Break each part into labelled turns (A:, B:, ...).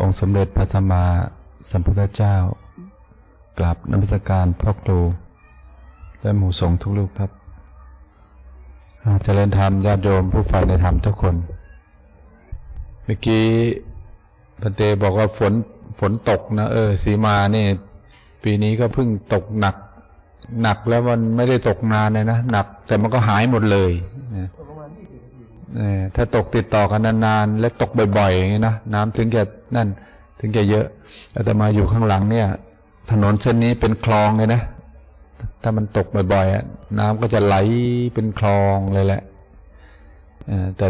A: องค์สมเด็จพระสัมมาสัมพุทธเจ้ากราบนมัสการพ่อครูและหมู่สงฆ์ทุกลูกครับเจริญธรรมญาติโยมผู้ใฝ่ในธรรมทุกคน เมื่อกี้พันเตบอกว่าฝนฝนตกนะเออสีมาเนี่ยปีนี้ก็เพิ่งตกหนัก หนักแล้วมันไม่ได้ตกนานเลยนะหนัก แต่มันก็หายหมดเลยนะเถ้าตกติดต่อกันนานๆ และตกบ่อยๆอย่างนี้นะน้ำถึงจะนั่นถึงจะเยอะแต่มาอยู่ข้างหลังเนี่ย ถนนเส้นนี้เป็นคลองเลยนะ ถ้ามันตกบ่อยๆน้ำก็จะไหลเป็นคลองเลยแหละแต่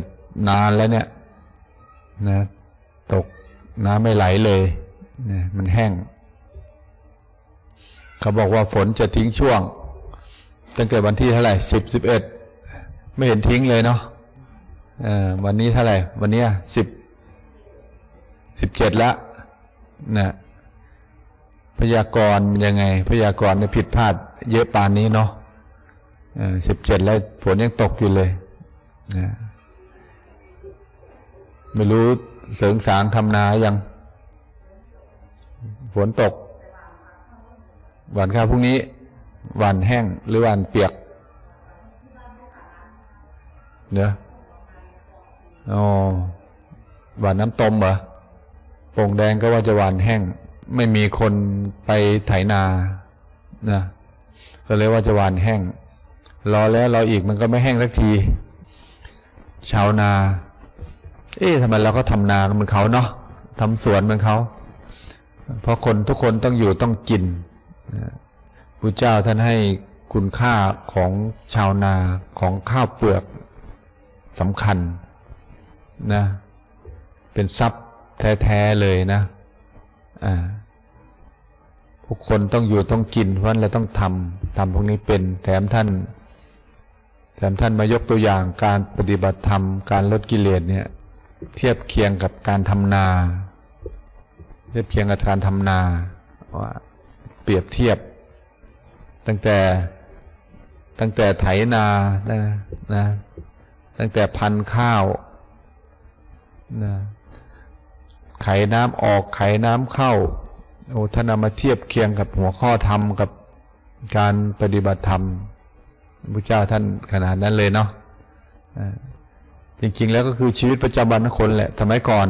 A: นานแล้วเนี่ยนะตกน้ำไม่ไหลเลยนะมันแห้ง เขาบอกว่าฝนจะทิ้งช่วง ตั้งแต่วันที่เท่าไหร่สิบสิบเอ็ดไม่เห็นทิ้งเลยเนาะ วันนี้เท่าไหร่ วันนี้สิบสิบเจ็ดละนะพยากรณ์ยังไง พยากรณ์เนี่ยผิดพลาด เยอะปานนี้เนาะสิบเจ็ดแล้วฝนยังตกอยู่เลยนะไม่รู้เสริงสางทำนายังฝนตก หวานข้าวพรุ่งนี้หวานแห้งหรือหวานเปียกเนอะ อ๋อหวานน้ำต้มเหรอโป่งแดงก็ว่าจะหวานแห้ง ไม่มีคนไปไถนานะก็เลยว่าจะหวานแห้ง รอแล้วรออีกมันก็ไม่แห้งสักที ชาวนา เอ๊ะทำไมเราก็ทำนาเหมือนเขาเนาะทำสวนเหมือนเขา เพราะคนทุกคนต้องอยู่ต้องกินพระเจ้าท่านให้คุณค่าของชาวนาของข้าวเปลือกสำคัญ นะ เป็นทรัพย์แท้ๆเลยนะอ่าทุกคนต้องอยู่ต้องกินเพราะฉะนั้นเราต้องทำทำพวกนี้เป็นแถมท่าน แถมท่านมายกตัวอย่างการปฏิบัติธรรมการลดกิเลสเนี่ย เทียบเคียงกับการทำนา เทียบเคียงกับการทำนาว่าเปรียบเทียบ ตั้งแต่ตั้งแต่ไถนานะนะตั้งแต่พันข้าว นะไขน้ำออกไขน้ำเข้าโอ้ท่านเอามาเทียบเคียงกับหัวข้อธรรมกับการปฏิบัติธรรมพระเจ้าท่านขนาดนั้นเลยเนาะจริงๆแล้วก็คือชีวิตประจำวันคนแหละสมัยก่อน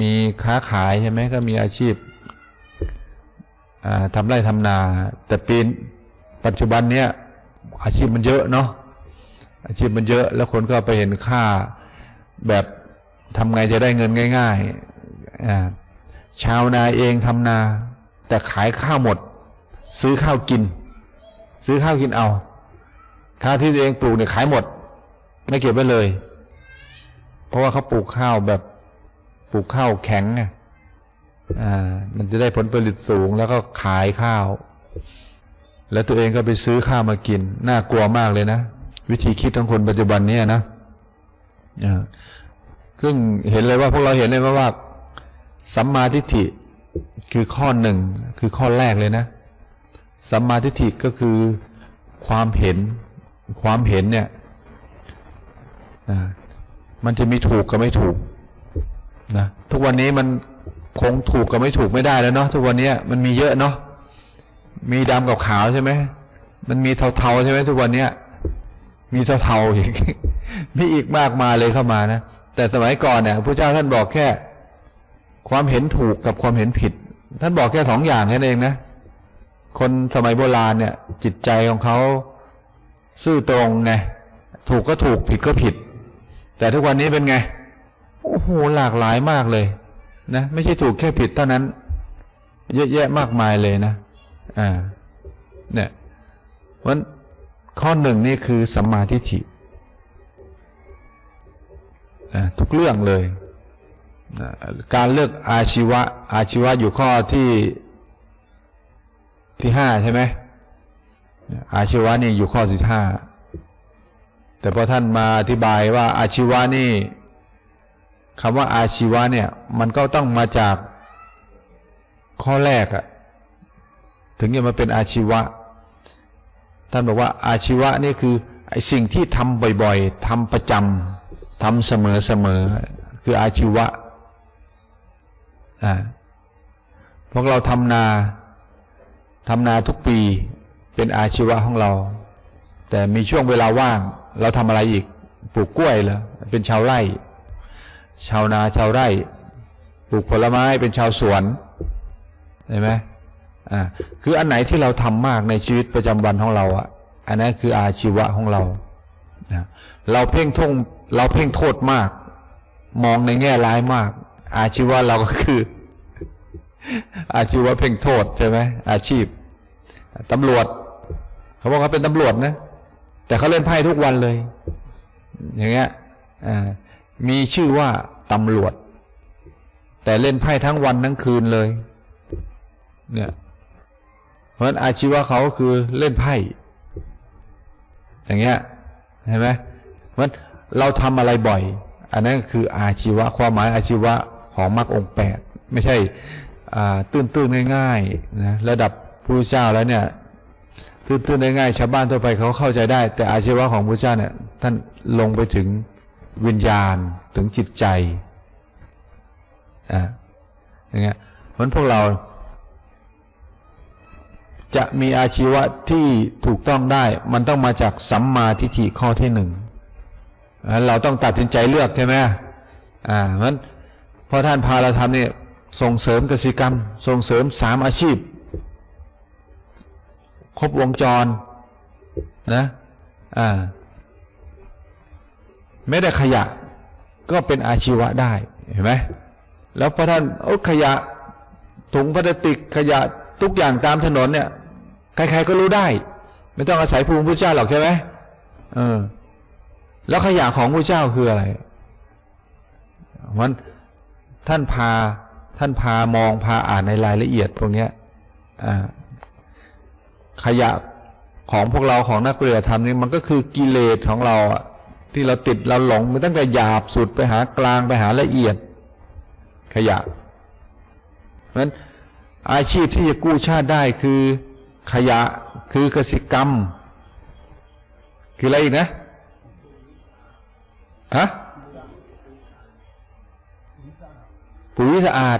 A: มีค้าขายใช่ไหมก็มีอาชีพทำไร่ทำนา แต่ปีนปัจจุบันเนี้ยอาชีพมันเยอะเนาะอาชีพมันเยอะ แล้วคนก็ไปเห็นค่าแบบ ทำไงจะได้เงินง่ายๆชาวนาเองทำนา แต่ขายข้าวหมด ซื้อข้าวกิน ซื้อข้าวกินเอา ข้าวที่ตัวเองปลูกเนี่ยขายหมด ไม่เก็บไว้เลย เพราะว่าเขาปลูกข้าวแบบปลูกข้าวแข็งอะอ่ามันจะได้ผลผลิตสูงแล้วก็ขายข้าว แล้วตัวเองก็ไปซื้อข้าวมากิน น่ากลัวมากเลยนะ วิธีคิดของคนปัจจุบันเนี้นะ ซึ่งเห็นเลยว่าพวกเราเห็นเลยว่าว่าสัมมาทิฏฐิคือข้อหนึ่งคือข้อแรกเลยนะ สัมมาทิฏฐิก็คือความเห็น ความเห็นเนี่ยมันจะมีถูกกับไม่ถูกนะทุกวันนี้มันคงถูกกับไม่ถูกไม่ได้แล้วเนาะทุกวันนี้มันมีเยอะเนาะมีดำกับขาวใช่ไหมมันมีเทาๆใช่ไหมทุกวันนี้มีเทาๆอีกมีอีกมากมายเลยเข้ามานะ แต่สมัยก่อนเนี่ยพระเจ้าท่านบอกแค่ ความเห็นถูกกับความเห็นผิด ท่านบอกแค่สองอย่างแค่นั้นเองนะ คนสมัยโบราณเนี่ย จิตใจของเขาซื่อตรงไงถูกก็ถูกผิดก็ผิด แต่ทุกวันนี้เป็นไงโอ้โหหลากหลายมากเลย นะไม่ใช่ถูกแค่ผิดเท่านั้น เยอะแยะมากมายเลยนะอ่าเนี่ยเพราะข้อหนึ่งนี่คือสัมมาทิฏฐิ ทุกเรื่องเลย การเลือกอาชีวะ อาชีวะอยู่ข้อที่ที่ห้าใช่ไหมอาชีวะนี่อยู่ข้อที่ห้าแต่พอท่านมาอธิบายว่าอาชีวะนี่คำว่าอาชีวะเนี่ยมันก็ต้องมาจากข้อแรกอะถึงจะมาเป็นอาชีวะ ท่านบอกว่าอาชีวะนี่คือไอสิ่งที่ทำบ่อยๆทำประจำ ทำเสมอๆคืออาชีวะอ่าพวกเราทำนาทำนาทุกปีเป็นอาชีวะของเรา แต่มีช่วงเวลาว่าง เราทำอะไรอีกปลูกกล้วยเหรอเป็นชาวไร่ ชาวนาชาวไร่ ปลูกผลไม้เป็นชาวสวนเห็นไหมอ่าคืออันไหนที่เราทำมากในชีวิตประจำวันของเราอะอันนั้นคืออาชีวะของเรานะเราเพ่งท่ง เราเพ่งโทษมาก มองในแง่ร้ายมาก อาชีวะเราก็คือ อาชีวะเพ่งโทษใช่ไหมอาชีพตำรวจ เขาบอกเขาเป็นตำรวจนะ แต่เขาเล่นไพ่ทุกวันเลย อย่างเงี้ยมีชื่อว่าตำรวจ แต่เล่นไพ่ทั้งวันทั้งคืนเลย เนี่ย เพราะฉะนั้นอาชีวะเขาก็คือเล่นไพ่ อย่างเงี้ยเห็นไหมเพราะฉะนั้น เราทำอะไรบ่อย อันนั้นคืออาชีวะความหมายอาชีวะของมรรคองแปดไม่ใช่ตื้นตื้นๆง่ายๆนะระดับพระเจ้าแล้วเนี่ยตื้นๆง่ายๆชาวบ้านทั่วไปเขาเข้าใจได้ แต่อาชีวะของพระเจ้าเนี่ยท่านลงไปถึงวิญญาณถึงจิตใจอ่าอย่างเงี้ยเพราะฉะนั้นพวกเราจะมีอาชีวะที่ถูกต้องได้ มันต้องมาจากสัมมาทิฏฐิข้อที่หนึ่ง เราต้องตัดสินใจเลือกใช่ไหมอ่าเพราะฉะนั้นพอท่านพาเราทำเนี่ยส่งเสริมกสิกรรม ส่งเสริมสามอาชีพ ครบวงจรนะอ่าไม่ได้ขยะก็เป็นอาชีวะได้เห็นไหมแล้วพอท่านโอ้ขยะถุงพลาสติกขยะทุกอย่างตามถนนเนี่ยใครๆก็รู้ได้ ไม่ต้องอาศัยภูมิพระเจ้าหรอกใช่ไหมเออ แล้วขยะของพระเจ้าคืออะไรมันท่านพาท่านพามองพาอ่านในรายละเอียดพวกนี้ขยะของพวกเราของนักปฏิบัติธรรมนี่มันก็คือกิเลสของเราที่เราติดเราหลงมันตั้งแต่หยาบสุดไปหากลางไปหาละเอียด ขยะ เพราะฉะนั้นอาชีพที่จะกู้ชาติได้คือขยะคือกสิกรรม คืออะไรอีกนะ ฮะปุ๋ยสะอาด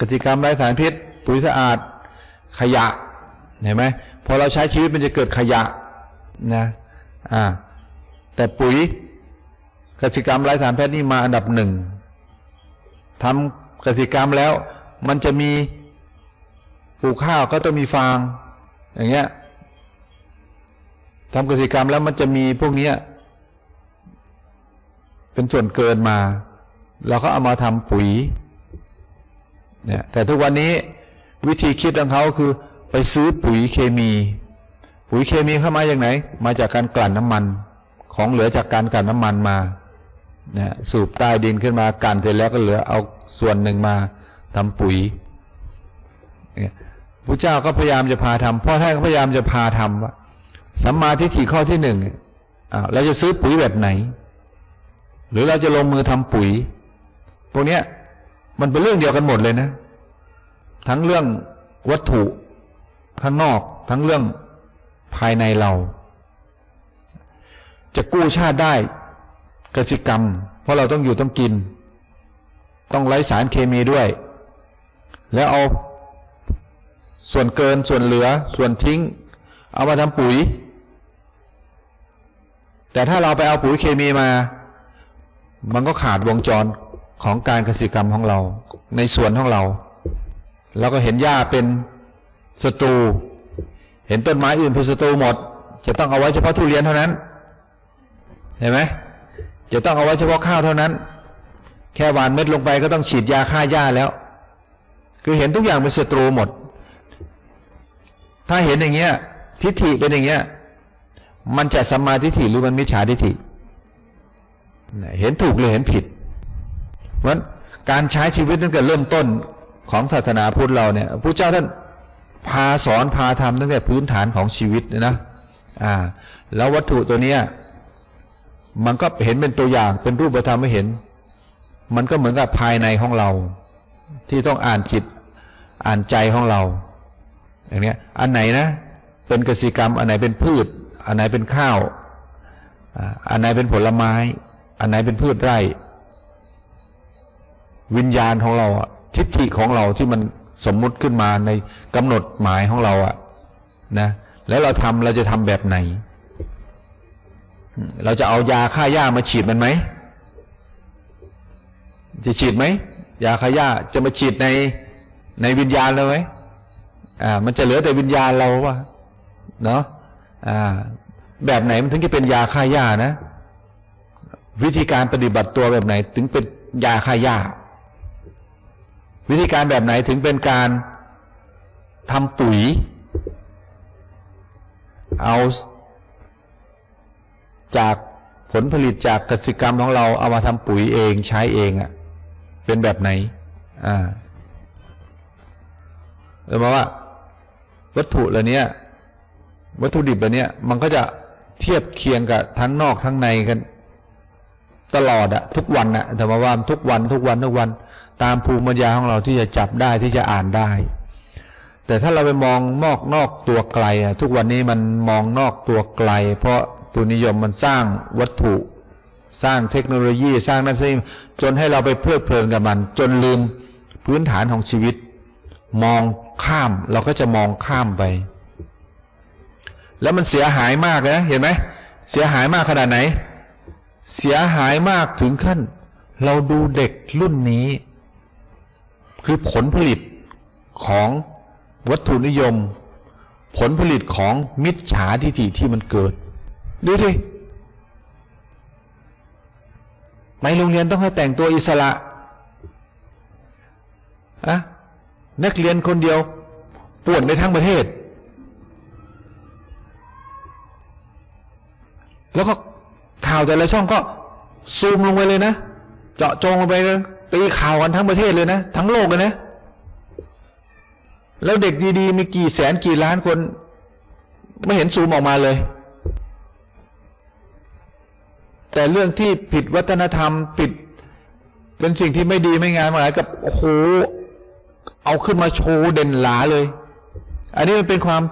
A: กสิกรรมไร้สารพิษ ปุ๋ยสะอาด ขยะ เห็นไหมพอเราใช้ชีวิตมันจะเกิดขยะนะอ่าแต่ปุ๋ยกสิกรรมไร้สารพิษนี่มาอันดับหนึ่งทำกสิกรรมแล้ว มันจะมีปลูกข้าวก็ต้องมีฟาง อย่างเงี้ยทำกสิกรรมแล้วมันจะมีพวกเนี้ย เป็นส่วนเกินมา เราก็เอามาทำปุ๋ยเนี่ยแต่ทุกวันนี้วิธีคิดของเขาคือไปซื้อปุ๋ยเคมี ปุ๋ยเคมีเข้ามาอย่างไหน มาจากการกลั่นน้ำมัน ของเหลือจากการกลั่นน้ำมันมาเนี่ยสูบใต้ดินขึ้นมากลั่นเสร็จแล้วก็เหลือเอาส่วนหนึ่งมาทำปุ๋ยเนี่ยพระเจ้าก็พยายามจะพาทำพ่อท่านก็พยายามจะพาทำว่าสัมมาทิฏฐิข้อที่หนึ่งอ่าเราจะซื้อปุ๋ยแบบไหน หรือเราจะลงมือทำปุ๋ย พวกเนี้ยมันเป็นเรื่องเดียวกันหมดเลยนะ ทั้งเรื่องวัตถุข้างนอก ทั้งเรื่องภายในเรา จะกู้ชาติได้กสิกรรม เพราะเราต้องอยู่ต้องกิน ต้องไร้สารเคมีด้วย แล้วเอาส่วนเกินส่วนเหลือส่วนทิ้ง เอามาทำปุ๋ย แต่ถ้าเราไปเอาปุ๋ยเคมีมา มันก็ขาดวงจรของการกสิกรรมของเรา ในส่วนของเราเราก็เห็นหญ้าเป็นศัตรู เห็นต้นไม้อื่นเป็นศัตรูหมด จะต้องเอาไว้เฉพาะทุเรียนเท่านั้น เห็นไหมจะต้องเอาไว้เฉพาะข้าวเท่านั้น แค่หวานเม็ดลงไปก็ต้องฉีดยาฆ่าหญ้าแล้ว คือเห็นทุกอย่างเป็นศัตรูหมด ถ้าเห็นอย่างเงี้ยทิฏฐิเป็นอย่างเงี้ยมันจะสัมมาทิฏฐิหรือมันมิจฉาทิฏฐิ เห็นถูกหรือเห็นผิด เพราะฉะนั้นการใช้ชีวิตตั้งแต่เริ่มต้นของศาสนาพุทธเราเนี่ยพระเจ้าท่านพาสอนพาทำตั้งแต่พื้นฐานของชีวิตนะอ่าแล้ววัตถุตัวเนี้ยมันก็เห็นเป็นตัวอย่างเป็นรูปธรรมให้เห็น มันก็เหมือนกับภายในของเรา ที่ต้องอ่านจิตอ่านใจของเรา อย่างเนี้ยอันไหนนะ เป็นกสิกรรม อันไหนเป็นพืช อันไหนเป็นข้าวอ่าอันไหนเป็นผลไม้ อันไหนเป็นพืชไร่ วิญญาณของเราอะทิฏฐิของเราที่มันสมมุติขึ้นมาในกำหนดหมายของเราอะนะแล้วเราทำเราจะทำแบบไหน เราจะเอายาฆ่าหญ้ามาฉีดมันไหม จะฉีดไหมยาฆ่าหญ้าจะมาฉีดในในวิญญาณเราไหมอ่ามันจะเหลือแต่วิญญาณเราวะเนาะอ่าแบบไหนมันถึงจะเป็นยาฆ่าหญ้านะ วิธีการปฏิบัติตัวแบบไหนถึงเป็นยาฆ่าหญ้า วิธีการแบบไหนถึงเป็นการทำปุ๋ย เอาจากผลผลิตจากกสิกรรมของเราเอามาทำปุ๋ยเองใช้เองอะ่ะเป็นแบบไหนอ่าเออมาว่า วัตถุเหล่านี้วัตถุดิบเหล่านี้มันก็จะเทียบเคียงกับทั้งนอกทั้งในกัน ตลอดอะทุกวันอะแต่มว่าทุกวันทุกวันทุกวัน ตามภูมิปัญญาของเราที่จะจับได้ที่จะอ่านได้ แต่ถ้าเราไปมองนอกนอกตัวไกลอะทุกวันนี้มันมองนอกตัวไกล เพราะตุนิยมมันสร้างวัตถุสร้างเทคโนโลยีสร้างนั่นสิจนให้เราไปเพลิดเพลินกับมัน จนลืมพื้นฐานของชีวิต มองข้ามเราก็จะมองข้ามไป แล้วมันเสียหายมากนะเห็นไหมเสียหายมากขนาดไหน เสียหายมากถึงขั้น เราดูเด็กรุ่นนี้ คือผลผลิตของวัตถุนิยม ผลผลิตของมิจฉาทิฏฐิที่มันเกิด ดูสิไปโรงเรียนต้องให้แต่งตัวอิสระอะนักเรียนคนเดียวป่วนไปทั้งประเทศ แล้วก็ ข่าวแต่ละช่องก็ซูมลงไปเลยนะ เจาะจงลงไปเลยตีข่าวกันทั้งประเทศเลยนะ ทั้งโลกเลยนะ แล้วเด็กดีๆ มีกี่แสนกี่ล้านคน ไม่เห็นซูมออกมาเลย แต่เรื่องที่ผิดวัฒนธรรมผิด เป็นสิ่งที่ไม่ดีไม่งามอะไรกับโอ้โหเอาขึ้นมาโชว์เด่นหลาเลย อันนี้มันเป็นความ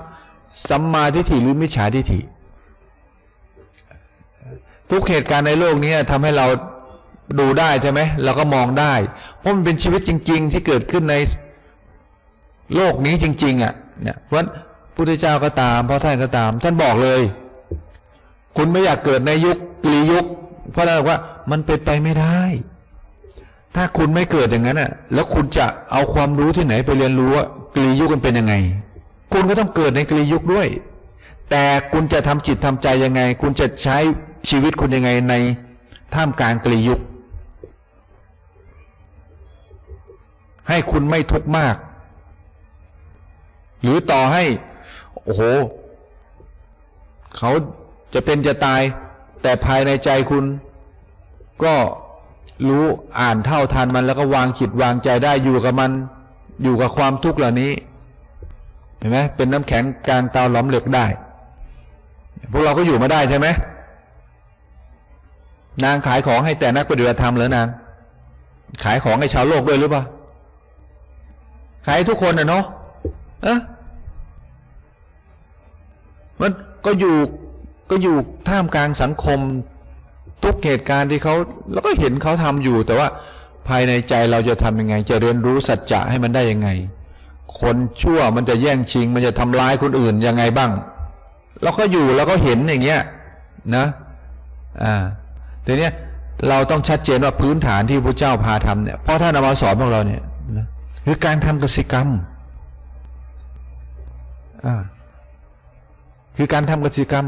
A: สัมมาทิฏฐิหรือมิจฉาทิฏฐิ ทุกเหตุการณ์ในโลกนี้ทำให้เราดูได้ใช่ไหมเราก็มองได้ เพราะมันเป็นชีวิตจริง ๆ ที่เกิดขึ้นในโลกนี้จริง ๆ อะเนี่ยเพราะพุทธเจ้าก็ตามพระท่านก็ตาม ท่านบอกเลย คุณไม่อยากเกิดในยุคกลียุค เพราะอะไรบอกว่ามันเป็นไปไม่ได้ ถ้าคุณไม่เกิดอย่างนั้นอะ แล้วคุณจะเอาความรู้ที่ไหนไปเรียนรู้ว่ากลียุคมันเป็นยังไง คุณก็ต้องเกิดในกลียุคด้วย แต่คุณจะทำจิตทำใจยังไง คุณจะใช้ ชีวิตคุณยังไงในท่ามกลางกลียุค ให้คุณไม่ทุกข์มาก หรือต่อให้ โอ้โห เขาจะเป็นจะตาย แต่ภายในใจคุณ ก็รู้อ่านเท่าทันมันแล้วก็วางจิตวางใจได้อยู่กับมัน อยู่กับความทุกข์เหล่านี้ เห็นไหมเป็นน้ำแข็งกลางเตาหลอมเหล็กได้ พวกเราก็อยู่มาได้ใช่ไหม นางขายของให้แต่นักปฏิบัติธรรมเหรอนางขายของให้ชาวโลกด้วยหรือเปล่าขายให้ทุกคนนะเนาะเอะมันก็อยู่ก็อยู่ท่ามกลางสังคมทุกเหตุการณ์ที่เขาแล้วก็เห็นเขาทำอยู่ แต่ว่าภายในใจเราจะทำยังไง จะเรียนรู้สัจจะให้มันได้ยังไง คนชั่วมันจะแย่งชิง มันจะทำร้ายคนอื่นยังไงบ้างเราก็อยู่แล้วก็เห็นอย่างเงี้ยนะ อ่า ทีเนี้ยเราต้องชัดเจนว่าพื้นฐานที่พระเจ้าพาทำเนี่ยเพราะท่านเอามาสอนพวกเราเนี่ยนะคือการทำกสิกรรมอ่าคือการทำกสิกรรม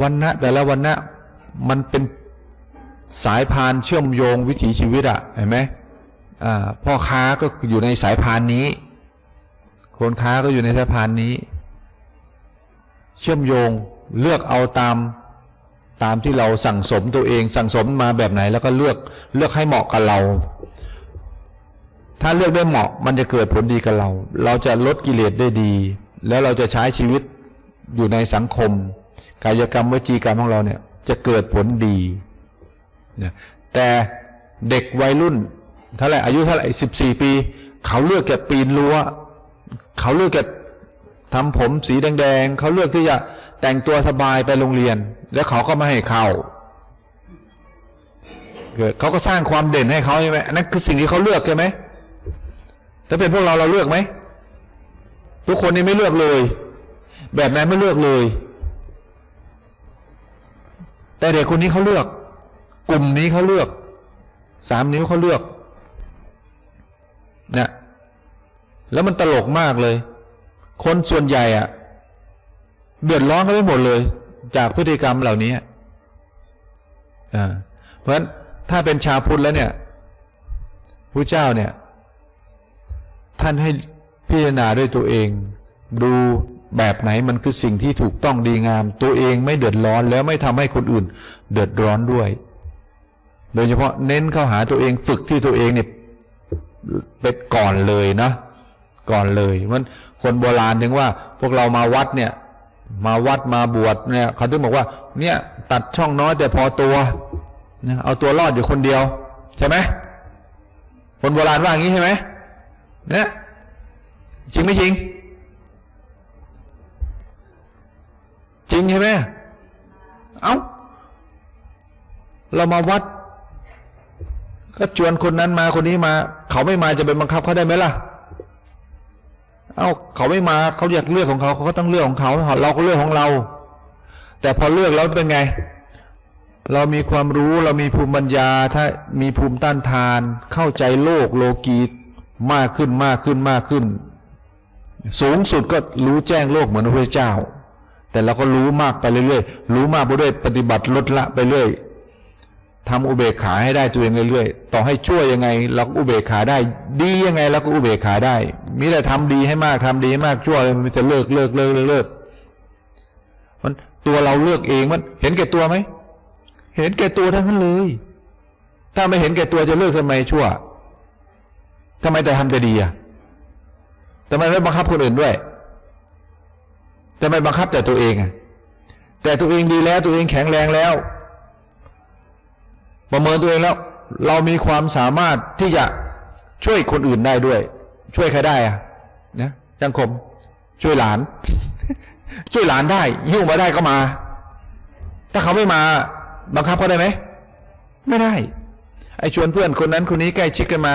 A: วันนะแต่ละวันนะมันเป็นสายพานเชื่อมโยงวิถีชีวิตอะเห็นไหมอ่าพ่อค้าก็อยู่ในสายพานนี้ คนค้าก็อยู่ในสายพานนี้ เชื่อมโยงเลือกเอาตาม ตามที่เราสั่งสมตัวเองสั่งสมมาแบบไหนแล้วก็เลือกเลือกให้เหมาะกับเรา ถ้าเลือกได้เหมาะมันจะเกิดผลดีกับเรา เราจะลดกิเลสได้ดี แล้วเราจะใช้ชีวิตอยู่ในสังคม กายกรรมวจีกรรมของเราเนี่ยจะเกิดผลดีเนี่ยแต่เด็กวัยรุ่นเท่าไหร่อายุเท่าไหร่สิบสี่ปี เขาเลือกจะปีนรั้วเขาเลือกจะทำผมสีแดงๆเขาเลือกที่จะ แต่งตัวสบายไปโรงเรียน แล้วเขาก็ไม่ให้เข้าเขาก็สร้างความเด่นให้เขาใช่ไหมนั่นคือสิ่งที่เขาเลือกใช่ไหมถ้าเป็นพวกเราเราเลือกไหมทุกคนนี่ไม่เลือกเลย แบบนั้นไม่เลือกเลย แต่เด็กคนนี้เขาเลือก กลุ่มนี้เขาเลือก สามนิ้วเขาเลือกเนี่ยแล้วมันตลกมากเลย คนส่วนใหญ่อะ เดือดร้อนกันไปหมดเลย จากพฤติกรรมเหล่านี้อ่าเพราะฉะนั้นถ้าเป็นชาวพุทธแล้วเนี่ยพระเจ้าเนี่ย ท่านให้พิจารณาด้วยตัวเอง ดูแบบไหนมันคือสิ่งที่ถูกต้องดีงาม ตัวเองไม่เดือดร้อนแล้วไม่ทำให้คนอื่น เดือดร้อนด้วย โดยเฉพาะเน้นเข้าหาตัวเองฝึกที่ตัวเองเนี่ยเป็นก่อนเลยนะ ก่อนเลยมันคนโบราณถึงว่าพวกเรามาวัดเนี่ย มาวัดมาบวชเนี่ยเขาถึงบอกว่า เนี่ยตัดช่องน้อยแต่พอตัวนะเอาตัวรอดอยู่คนเดียว ใช่ไหมคนโบราณว่าอย่างนี้ใช่ไหมเนี่ยจริงไม่จริง จริงใช่ไหมเอา้าเรามาวัด ก็ชวนคนนั้นมาคนนี้มา เขาไม่มาจะไปบังคับเขาได้ไหมล่ะ เอา้าเขาไม่มาเขาอยากเลือกของเขาเขาก็ต้องเลือกของเขาเราก็เลือกของเรา แต่พอเลือกแล้วเป็นไง เรามีความรู้เรามีภูมิปัญญาถ้ามีภูมิต้านทาน เข้าใจโลกโลกีมากขึ้นมากขึ้นมากขึ้น สูงสุดก็รู้แจ้งโลกเหมือนพระเจ้า แต่เราก็รู้มากไปเรื่อยๆรู้มากไปเรื่อยปฏิบัติลดละไปเรื่อย ทำอุเบกขาให้ได้ตัวเองเรื่อยๆ ต่อให้ชั่วยังไงเราก็อุเบกขาได้ ดียังไงเราก็อุเบกขาได้ มีแต่ทำดีให้มากทำดีให้มากชั่วมันจะเลิกเลิกเลิกเลิกเลิกมันตัวเราเลือกเองมันเห็นแก่ตัวไหม เห็นแก่ตัวทั้งนั้นเลย ถ้าไม่เห็นแก่ตัวจะเลิกทำไมชั่วทำไมแต่ทำแต่ดีอะทำไมไม่บังคับคนอื่นด้วยทำไมบังคับแต่ตัวเองอะแต่ตัวเองดีแล้วตัวเองแข็งแรงแล้ว ประเมินตัวเองแล้ว เรามีความสามารถที่จะช่วยคนอื่นได้ด้วย ช่วยใครได้อะนะจังคม ช่วยหลาน ช่วยหลานได้หิ้วมาได้ก็มา ถ้าเขาไม่มา บังคับเขาได้ไหมไม่ได้ ไอ้ชวนเพื่อนคนนั้นคนนี้ใกล้ชิดกันมา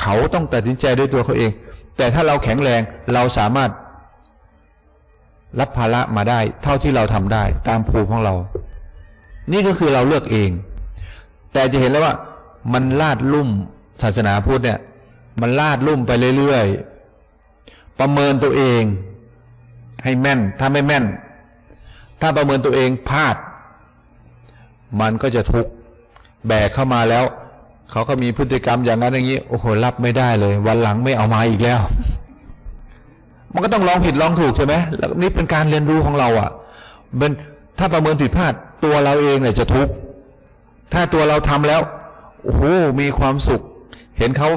A: เขาต้องตัดสินใจด้วยตัวเขาเอง แต่ถ้าเราแข็งแรงเราสามารถ รับภาระมาได้ เท่าที่เราทำได้ ตามภูมิของเรา นี่ก็คือเราเลือกเอง แต่จะเห็นแล้วว่า มันลาดลุ่มศาสนาพุทธเนี่ย มันลาดลุ่มไปเรื่อยๆ ประเมินตัวเอง ให้แม่น ถ้าไม่แม่น ถ้าประเมินตัวเองพลาด มันก็จะทุกข์แบกเข้ามาแล้ว เขาก็มีพฤติกรรมอย่างนั้นอย่างนี้ โอ้โหรับไม่ได้เลย วันหลังไม่เอามาอีกแล้ว มันก็ต้องลองผิดลองถูกใช่ไหมแล้วนี่เป็นการเรียนรู้ของเราอะ่ะเป็นถ้าประเมินผิดพลาดตัวเราเองเนี่ยจะทุกข์ ถ้าตัวเราทำแล้วโอ้โหมีความสุข เห็นเขา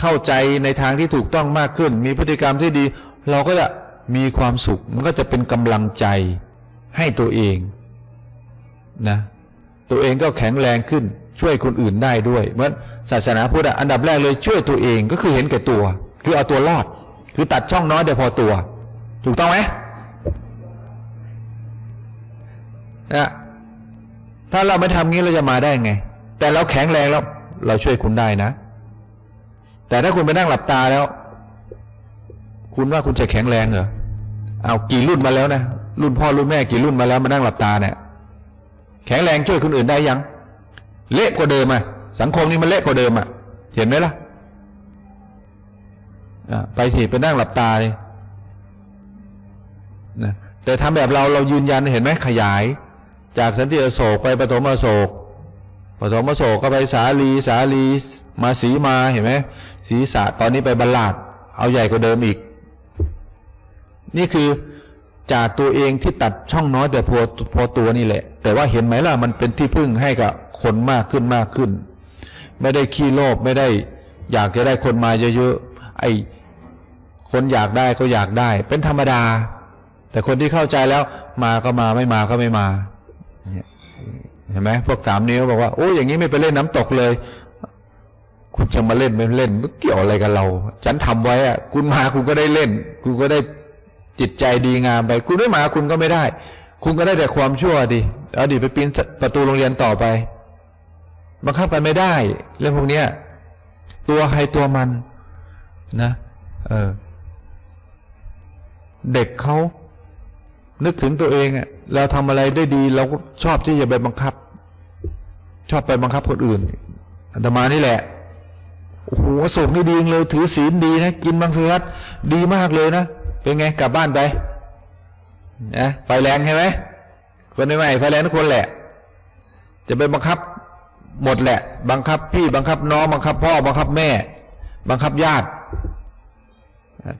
A: เข้าใจในทางที่ถูกต้องมากขึ้น มีพฤติกรรมที่ดี เราก็จะมีความสุข มันก็จะเป็นกำลังใจให้ตัวเองนะตัวเองก็แข็งแรงขึ้นช่วยคนอื่นได้ด้วยเหมือนศาสนาพุทธอะอันดับแรกเลยช่วยตัวเองก็คือเห็นแก่ตัว คือเอาตัวรอด คือตัดช่องน้อยแต่พอตัว ถูกต้องไหมนะ ถ้าเราไม่ทำงี้เราจะมาได้ไง แต่เราแข็งแรงแล้ว เราช่วยคุณได้นะ แต่ถ้าคุณไปนั่งหลับตาแล้ว คุณว่าคุณจะแข็งแรงเหรอเอากี่รุ่นมาแล้วนะรุ่นพ่อรุ่นแม่กี่รุ่นมาแล้วมานั่งหลับตาเนี่ยแข็งแรงช่วยคนอื่นได้ยัง เละกว่าเดิมอะสังคมนี้มันเละกว่าเดิมอะ เห็นไหมล่ะไปสิไปนั่งหลับตาเลยนะแต่ทำแบบเราเรายืนยันเห็นไหมขยาย จากสันติอโศกไปปฐมอโศกปฐมอโศกก็ไปสาลีสาลีมาสีมาเห็นไหมศีสะตอนนี้ไปบรรลาดเอาใหญ่กว่าเดิมอีก นี่คือจากตัวเองที่ตัดช่องน้อยแต่พอพอตัวนี่แหละ แต่ว่าเห็นไหมล่ะมันเป็นที่พึ่งให้กับคนมากขึ้นมากขึ้น ไม่ได้ขี้โลภไม่ได้อยากจะได้คนมาเยอะๆไอ้คนอยากได้ก็อยากได้ เป็นธรรมดา แต่คนที่เข้าใจแล้วมาก็มาไม่มาก็ไม่มา เห็นไหมพวกสามนิ้วบอกว่าโอ้อย่างนี้ไม่ไปเล่นน้ำตกเลย คุณจะมาเล่นไม่เล่นมันเกี่ยวอะไรกับเรา ฉันทำไว้อะคุณมาคุณก็ได้เล่น คุณก็ได้จิตใจดีงามไป คุณไม่มาคุณก็ไม่ได้ คุณก็ได้แต่ความชั่วดิเอาดิไปปีนประตูโรงเรียนต่อไปบังคับกันไม่ได้ เรื่องพวกเนี้ยตัวใครตัวมันนะ เออ เด็กเขา นึกถึงตัวเองอะเราทำอะไรได้ดี เราก็ชอบที่จะไปบังคับ ชอบไปบังคับคนอื่นอาตมานี่แหละโอ้โหส่งนี่ดีเลยถือศีลดีนะกินบางสุรัตดีมากเลยนะเป็นไงกลับบ้านไปนะไฟแรงใช่ไหมคนใหม่ไฟแรงทุกคนแหละ จะไปบังคับหมดแหละ บังคับพี่บังคับน้องบังคับพ่อบังคับแม่ บังคับญาติ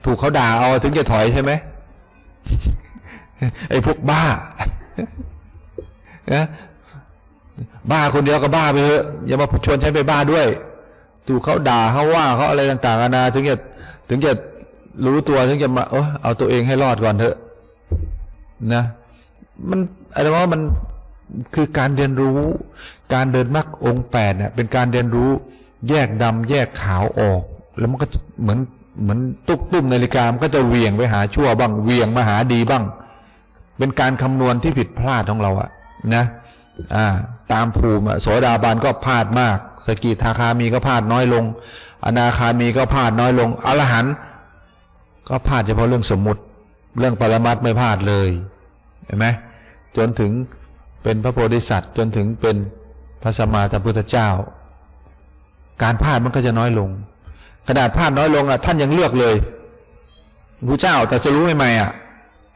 A: ถูกเขาด่าเอาถึงจะถอยใช่ไหม ไอ้พวกบ้านะบ้าคนเดียวก็บ้าไปเถอะอย่ามาชวนฉันไปบ้าด้วย ถูกเขาด่าเขาว่าเขาอะไรต่างๆนานาถึงจะถึงจะรู้ตัวถึงจะมาเออเอาตัวเองให้รอดก่อนเถอะ นะ มันอะไรว่ามันคือการเรียนรู้ การเดินมรรคองแปดเนี่ยเป็นการเรียนรู้แยกดำแยกขาวออก แล้วมันก็เหมือนเหมือนตุ๊กตุ้มนาฬิกามันก็จะเวียงไปหาชั่วบ้างเวียงมาหาดีบ้าง เป็นการคำนวณที่ผิดพลาดของเราอะนะอ่าตามภูมิโสดาบันก็พลาดมาก สกิทาคามีก็พลาดน้อยลง อนาคามีก็พลาดน้อยลงอรหันต์ก็พลาดเฉพาะเรื่องสมมุติ เรื่องปรมัตถ์ไม่พลาดเลยเห็นไหมจนถึงเป็นพระโพธิสัตว์จนถึงเป็นพระสัมมาสัมพุทธเจ้า การพลาดมันก็จะน้อยลงขนาดพลาดน้อยลงอะท่านยังเลือกเลยพระเจ้าแต่จะรู้ใหม่ๆอะ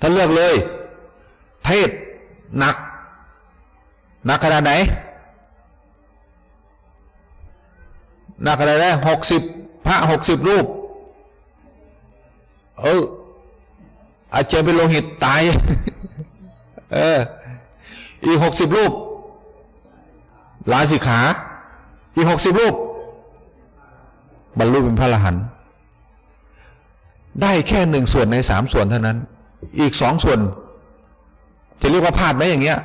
A: ท่านเลือกเลย เทศหนักหนักขนาดไหนหนักขนาดไหนหกสิบพระหกสิบรูป เอออาเจียนเป็นโลหิตตาย เออ อีกหกสิบรูปลาสิขา อีกหกสิบรูป บรรลุเป็นพระอรหันต์ได้แค่หนึ่งส่วนในสามส่วนเท่านั้น อีกสองส่วน จะเรียกว่าพลาดไหมอย่างเงี้ย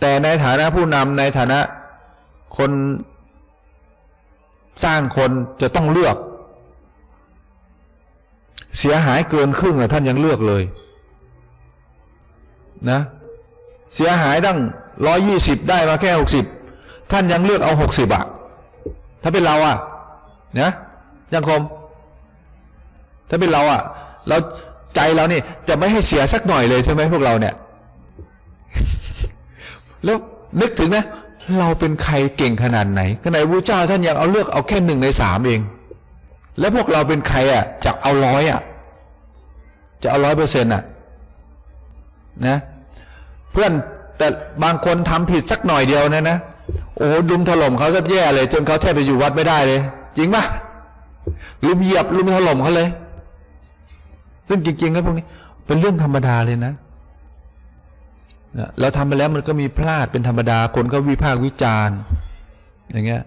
A: แต่ในฐานะผู้นำในฐานะคนสร้างคนจะต้องเลือก เสียหายเกินครึ่งอะท่านยังเลือกเลย นะ เสียหายตั้งร้อยี่สิบได้มาแค่หกสิบท่านยังเลือกเอาหกสิบอะถ้าเป็นเราอะนะยังคม ถ้าเป็นเราอะเรา ใจเรานี่จะไม่ให้เสียสักหน่อยเลยใช่ไหมพวกเราเนี่ย แล้วนึกถึงนะ เราเป็นใครเก่งขนาดไหนขณะพระเจ้าท่านยังเอาเลือกเอาแค่หนึ่งในสามเอง แล้วพวกเราเป็นใครอะจะเอาร้อยอะจะเอาร้อยเปอร์เซ็นต์อะนะเพื่อนแต่บางคนทำผิดสักหน่อยเดียวนะนะโอ้ลุมถล่มเขาก็แย่เลย จนเขาแทบจะอยู่วัดไม่ได้เลย จริงปะลุมเหยียบลุมถล่มเขาเลย ซึ่งจริงๆแล้วพวกนี้เป็นเรื่องธรรมดาเลยนะเราทำไปแล้วมันก็มีพลาดเป็นธรรมดา คนก็วิพากษ์วิจารณ์ อย่างเงี้ย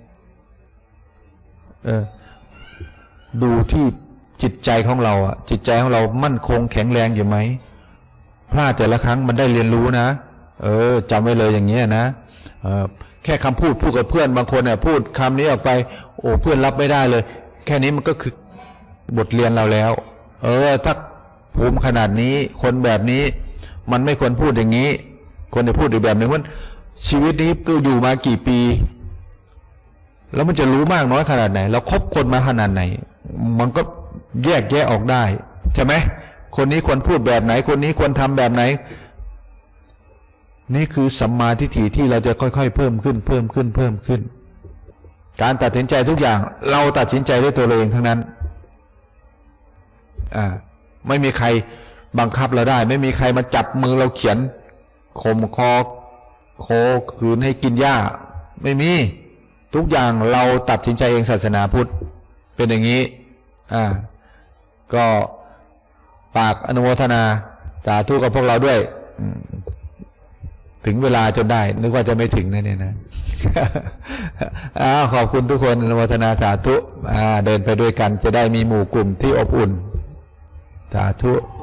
A: เออดูที่จิตใจของเราอะจิตใจของเรามั่นคงแข็งแรงอยู่ไหมพลาดแต่ละครั้งมันได้เรียนรู้นะ เออจำไว้เลยอย่างเงี้ยนะเออแค่คำพูดพูดกับเพื่อนบางคนเนี่ยพูดคำนี้ออกไป โอ้เพื่อนรับไม่ได้เลย แค่นี้มันก็คือบทเรียนเราแล้ว เออถ้าภูมิขนาดนี้คนแบบนี้ มันไม่ควรพูดอย่างนี้ควรจะพูดอีกแบบหนึ่งว่าชีวิตนี้ก็อยู่มากี่ปี แล้วมันจะรู้มากน้อยขนาดไหน เราคบคนมาขนาดไหน มันก็แยกแยะออกได้ ใช่ไหมคนนี้ควรพูดแบบไหน คนนี้ควรทำแบบไหน นี่คือสัมมาทิฏฐิที่เราจะค่อยๆ เพิ่มขึ้น เพิ่มขึ้นเพิ่มขึ้น การตัดสินใจทุกอย่าง เราตัดสินใจด้วยตัวเราเองทั้งนั้น ไม่มีใครบังคับเราได้ ไม่มีใครมาจับมือเราเขียนข่มคอโคขืนให้กินหญ้า ไม่มี ทุกอย่างเราตัดสินใจเองศาสนาพุทธ เป็นอย่างนี้ อ่า ก็ปากอนุโมทนาสาธุกับพวกเราด้วย ถึงเวลาจนได้ นึกว่าจะไม่ถึงนะเนี่ยนะอ้าขอบคุณทุกคนอนุโมทนาสาธุ อ่า เดินไปด้วยกันจะได้มีหมู่กลุ่มที่อบอุ่นาธุ